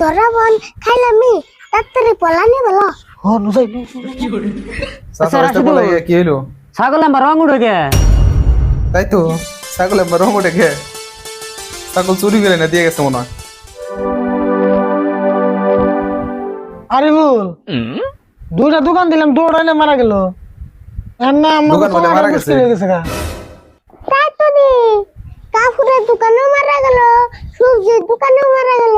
তোরা বোন খাইলামি তাড়াতাড়ি পলানি বলো। হ নুসাই বলে কি হইল? ছাগল আমার রং উঠে গে তাই তো ছাগল একবার রং উঠে খেয়ে ছাগল চুরি করে না দিয়ে গেছে মনে হয়। আরিফুল দুইটা দোকান দিলাম দৌড়াইলে মারা গেল। এর না আমার দোকান বলে মারা গেছে? গা। তাই তো রে কাপড়ের দোকানেও মারা গেল সবজির দোকানেও মারা গেল।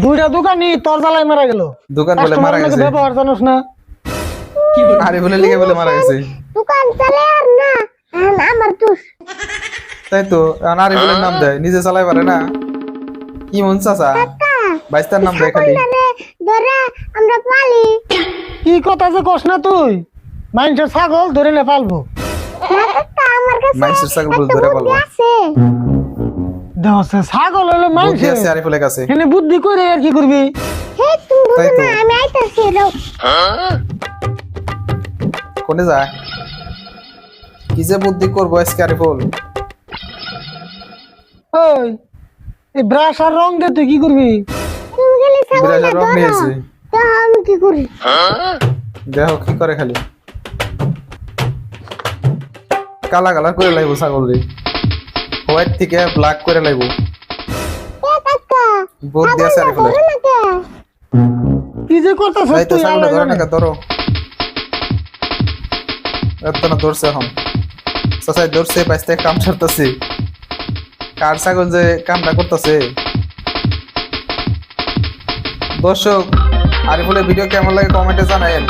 দুইটা দোকানই তোর জ্বালায় মারা গেল। দোকান বলে মারা গেছে। ব্যবহার জানোস না। আরে বলে লিখে বলে মারা গেছে। দোকান চলে আর না আমার দোষ। তাই তো আরে বলে নাম দেয় নিজে চালাই পারে না। কি মন চাচা? বাইস্তার নাম দেয় খালি। ধরে আমরা পালি। কি কথা যে কস না তুই? মানুষের ছাগল ধরে নে পালবো। আমার কাছে মাইসের ছাগল ধরে পালবো। আছে ছাগল হলো বুদ্ধি আছে আরিফুলের কাছে। এখানে বুদ্ধি করে আর কি করবি? হে তুমি বুঝো না আমি আইতাছি কোনে যায়? কি যে বুদ্ধি করব আজকে আরিফুল? ওই এই ব্রাশ আর রং দে তুই কি করবি? তুমি গেলে ছাগলটা বিরাজের রং নিয়েছে। আমি কি করি? দেখো কি করে খালি? কালা কালার করে লাগবো ছাগল রে। হোয়াইট থেকে ব্ল্যাক করে লাগবো কে কি যে করতেছ তাই তো তুই ধরে না জানে। ধরো। এত না ধরছে এখন। সসাই ধরছে পাইতে কাম ছাড়তেছে কার ছাগল যে কামটা করতেছে? দর্শক আরিফুলের ভিডিও কেমন লাগে কমেন্টে জানায়েন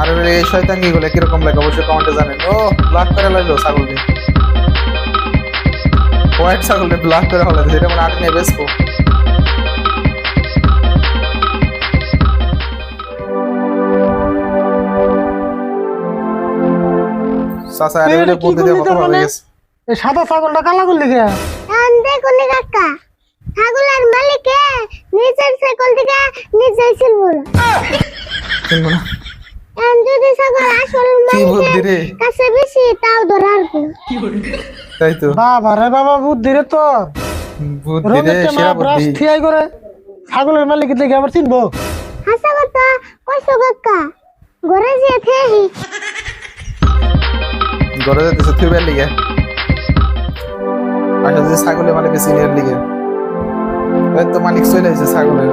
আর এই শয়তাঙ্গি গুলো কীরকম লাগে অবশ্যই কমেন্টে জানেন ও ব্লাক করে লাগল ছাগল বুদ্ধি দিয়ে করলি কত তোর ভালো মানে? গেছে। এই সাদা ছাগলটা কালা করলি কে? দেখুন কাকা। ছাগলের মালিকে নিজের ছাগল থেকে নিজেই ছিল চিনবো না এখন যদি ছাগল আসল কি বুদ্ধি রে কাছে বেশি তাও ধরার তাই তো বাবা রে বাবা বুদ্ধি রে তোর বুদ্ধি রে সেরা বুদ্ধি। ঠিয়াই করে ছাগলের মালিক দেখে আবার চিনবো। হাসা কথা কইছো কাকা ঘরে যেয়ে থেহি ঘরে যেতেছে থুইবার লিগে। আসলে যে ছাগলের মালিক সিনিয়র লিগে। তো মালিক চলে এসেছে ছাগলের।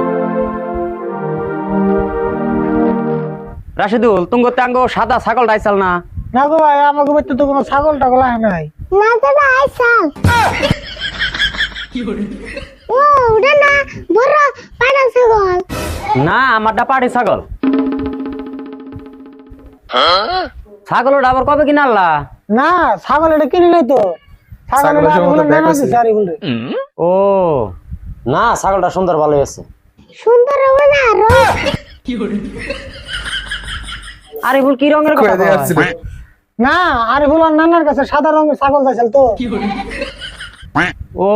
রাশিদুল তুমি তাঙ্গ সাদা ছাগল ডাইছাল না? না গো ভাই আমাকে বাড়িতে তো কোনো ছাগল টাগল আহে নাই। না দাদা আইসাল ও ওটা না বড় পাড়া ছাগল। না আমারটা পাটি ছাগল ছাগল। ওটা আবার কবে কিনা আল্লাহ না ছাগল এটা কিনি নাই তো। ও। না ছাগলটা সুন্দর ভালো আছে সুন্দর হবে না রং আরে ভুল কি রঙের কথা না আরে বলার নানার কাছে সাদা রঙের ছাগল চাইছিল তো। ও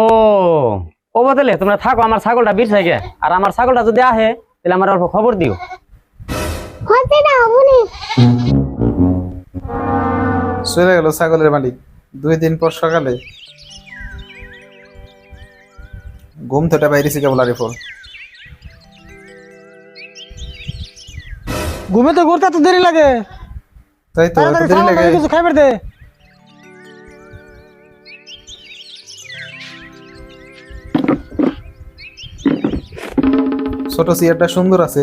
ও বদলে তোমরা থাকো আমার ছাগলটা বিরছে গে আর আমার ছাগলটা যদি আহে তাহলে আমার অল্প খবর দিও। হতে না হবনি চলে গেল ছাগলের মালিক। দুই দিন পর সকালে ঘুম থেকে বাইরেছি কেবল আরিফুল। ঘুমে তো ঘুরতে তো দেরি লাগে। তাই তো এত দেরি লাগে। কিছু খাইবার দে। ছোট চেয়ারটা সুন্দর আছে।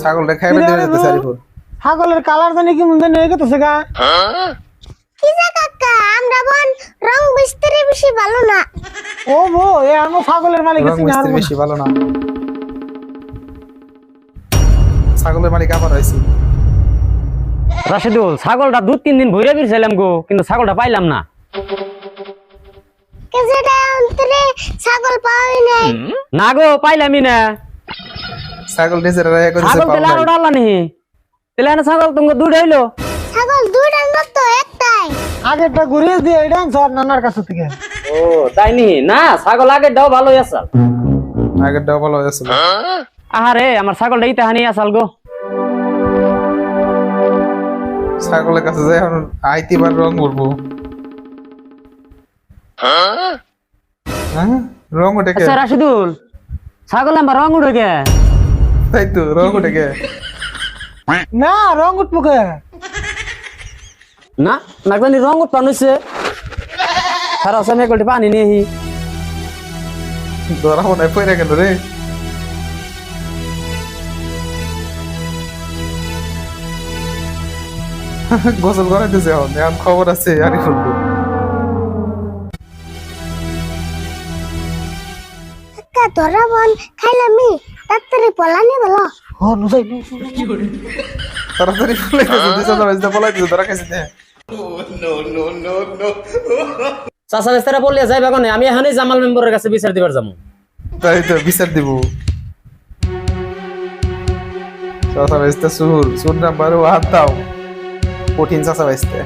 ছাগলটা খাইবে দিয়ে আরিফুল। ছাগলের কালার জানি কি মনে নেই গেছে গা। কি যে কাকা আমরা বোন রং বিস্তারে বেশি ভালো না। ও বো এ আমি ছাগলের মালিক আছি না মিস্ত্রি বেশি ভালো না। ছাগলের মালিক আবার রাশিদুল ছাগলটা দু তিন দিন ভরে বিরছিলাম গো কিন্তু ছাগলটা পাইলাম না। কেজেটা অন্তরে ছাগল পাওয়াই নাই। না গো পাইলামই না। ছাগল নিজের রায় করেছে ছাগল পাও তেলে নাই। আরও ডাল্লা নি তেলে না ছাগল তুমি দুধ হইল। ছাগল মতো একটাই আগেরটা ঘুরিয়ে দিয়ে এটা সব নানার কাছে থেকে। ও তাই নি? না ছাগল আগে দাও ভালোই আসাল আগের ডাও ভালো হয়েছিল আহারে আমার ছাগলটা ইতে হানি আসাল গো ছাগলের কাছে যাই এখন আইতিবার রং উঠবো। হ্যাঁ? রং উঠে কে? আচ্ছা রাশিদুল ছাগল আমার রং উঠে গে তাই তো রং উঠে কে? না রং উঠবো কে? না নাকলানি রং উৎপান হয়েছে খারাপ সময় একটি পানি নিয়ে আহি। ধরা মনে পয়রা গেল রে। গোসল করাইতেছে এখন এখন খবর আছে আরে ফুলবো কাকা তোরা খাইলামি তাড়াতাড়ি পলানি বলো। ধরা খাইছে না। চাচা বেস্তারা বললে যাই বাগানে আমি এখানেই জামাল মেম্বারের কাছে বিচার দিবার যাব। তাই তো, বিচার দিব। চাচা বাইসতে সুর সুর নাম্বার ওয়ান দাও। কঠিন চাচা বাইসতে